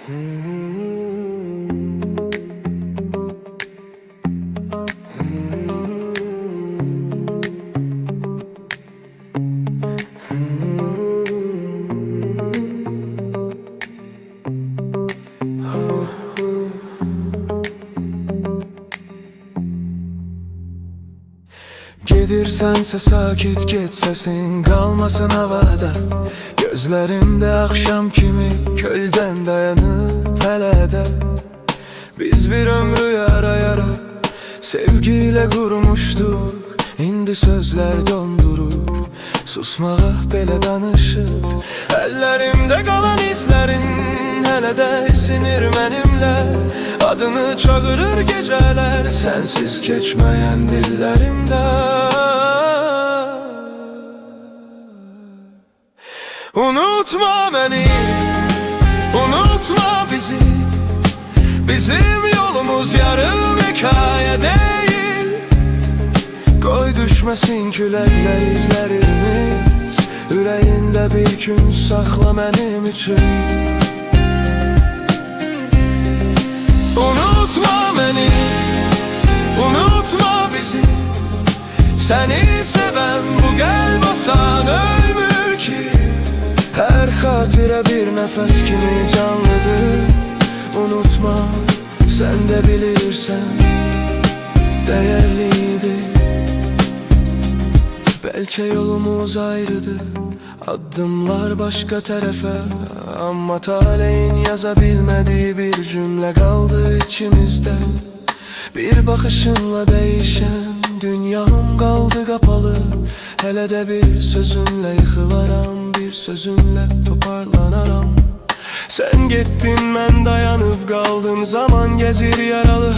Gedirsense sakit git sesin kalmasın havada Gözlerimde akşam kimi kölden dayanıp hele de Biz bir ömrü yara yara sevgiyle kurmuştuk. Şimdi sözler dondurur Susmağa bele danışır. Ellerimde kalan izlerin Hele de sinir benimle. Adını çağırır geceler Sensiz geçmeyen dillerimde Unutma beni. Unutma bizi. Bizim yolumuz yarım hikaye değil. Koy düşmesin küləklə izlərimiz Ürəyində bir gün saxla mənim üçün Unutma beni. Unutma bizi. Seni seven bu gel basan nefes kimi canlıdır Unutma sen de bilirsen Değerliydi. Belki yolumuz ayrıdır Adımlar başka tarafa. Ama talehin yazabilmediği bir cümle kaldı içimizde. Bir bakışınla değişen Dünyam kaldı kapalı. Hele de bir sözünle yıkılaram Bir sözünle toparlanaram Sen gittin ben dayanıp kaldım. Zaman gezir yaralı